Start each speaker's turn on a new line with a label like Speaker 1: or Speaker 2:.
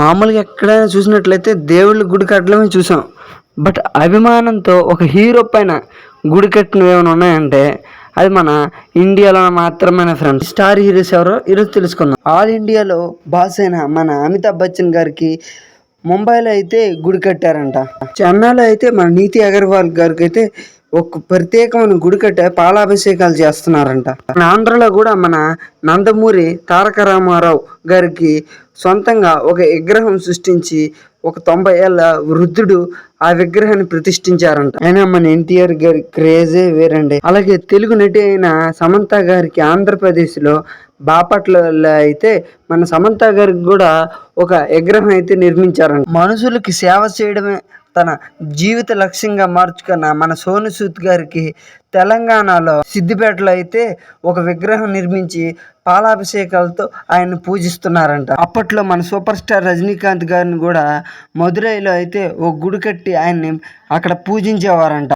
Speaker 1: మామూలుగా ఎక్కడైనా చూసినట్లయితే దేవుళ్ళ గుడి కట్టడమే చూసాం. బట్ అభిమానంతో ఒక హీరో పైన గుడి కట్టినవి ఏమైనా ఉన్నాయంటే అది మన ఇండియాలో మాత్రమే ఫ్రెండ్స్ స్టార్ హీరోస్ ఎవరో ఈరోజు తెలుసుకుందాం. ఆల్ ఇండియాలో బాస్ అయిన మన అమితాబ్ బచ్చన్ గారికి ముంబైలో అయితే గుడి కట్టారంట. చెన్నైలో అయితే మన నీతి అగర్వాల్ గారికి అయితే ఒక ప్రత్యేకమైన గుడి కట్టే పాలాభిషేకాలు చేస్తున్నారంట. మన ఆంధ్రలో కూడా మన నందమూరి తారక రామారావు గారికి సొంతంగా ఒక విగ్రహం సృష్టించి ఒక తొంభై ఏళ్ళ వృద్ధుడు ఆ విగ్రహాన్ని ప్రతిష్ఠించారంట. అయినా మన ఎన్టీఆర్ గారి క్రేజే వేరండి. అలాగే తెలుగు నటి అయిన సమంత గారికి ఆంధ్రప్రదేశ్లో బాపట్లలో అయితే మన సమంత గారికి కూడా ఒక విగ్రహం అయితే నిర్మించారంట. మనుషులకి సేవ చేయడమే తన జీవిత లక్ష్యంగా మార్చుకున్న మన సోను సూద్ గారికి తెలంగాణలో సిద్దిపేటలో అయితే ఒక విగ్రహం నిర్మించి పాలాభిషేకాలతో ఆయన పూజిస్తున్నారంట. అప్పట్లో మన సూపర్ స్టార్ రజనీకాంత్ గారిని కూడా మదురైలో అయితే ఒక గుడి కట్టి ఆయన్ని అక్కడ పూజించేవారంట.